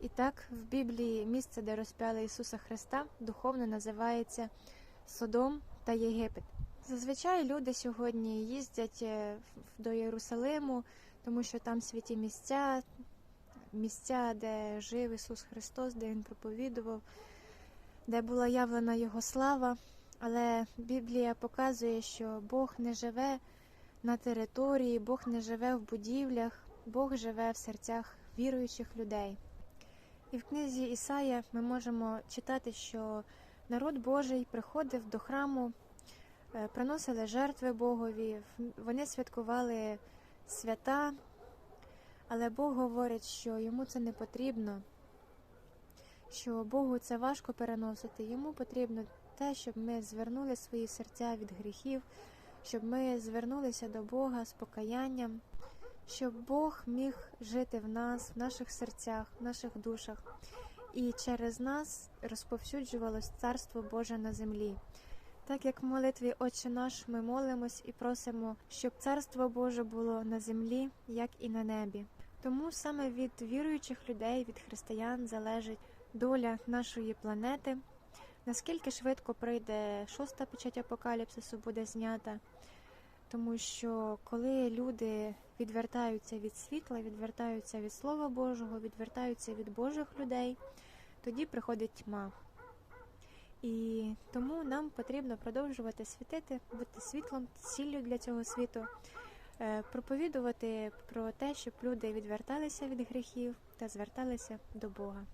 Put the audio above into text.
І так, в Біблії місце, де розп'яли Ісуса Христа, духовно називається Содом та Єгипет. Зазвичай люди сьогодні їздять е, до Єрусалиму, тому що там святі місця, місця, де жив Ісус Христос, де Він проповідував, де була явлена Його слава. Але Біблія показує, що Бог не живе на території, Бог не живе в будівлях, Бог живе в серцях віруючих людей. І в книзі Ісая ми можемо читати, що народ Божий приходив до храму, е, приносили жертви Богові, вони святкували свята, але Бог говорить, що йому це не потрібно, що Богу це важко переносити. Йому потрібно те, щоб ми звернули свої серця від гріхів, щоб ми звернулися до Бога з покаянням, щоб Бог міг жити в нас, в наших серцях, в наших душах, і через нас розповсюджувалось Царство Боже на землі. Так як в молитві Отче наш ми молимось і просимо, щоб Царство Боже було на землі, як і на небі. Тому саме від віруючих людей, від християн залежить доля нашої планети, наскільки швидко прийде шоста печать апокаліпсису буде знята. Тому що коли люди відвертаються від світла, відвертаються від Слова Божого, відвертаються від Божих людей, тоді приходить тьма. І тому нам потрібно продовжувати світити, бути світлом, сіллю для цього світу, е, проповідувати про те, щоб люди відверталися від гріхів та зверталися до Бога.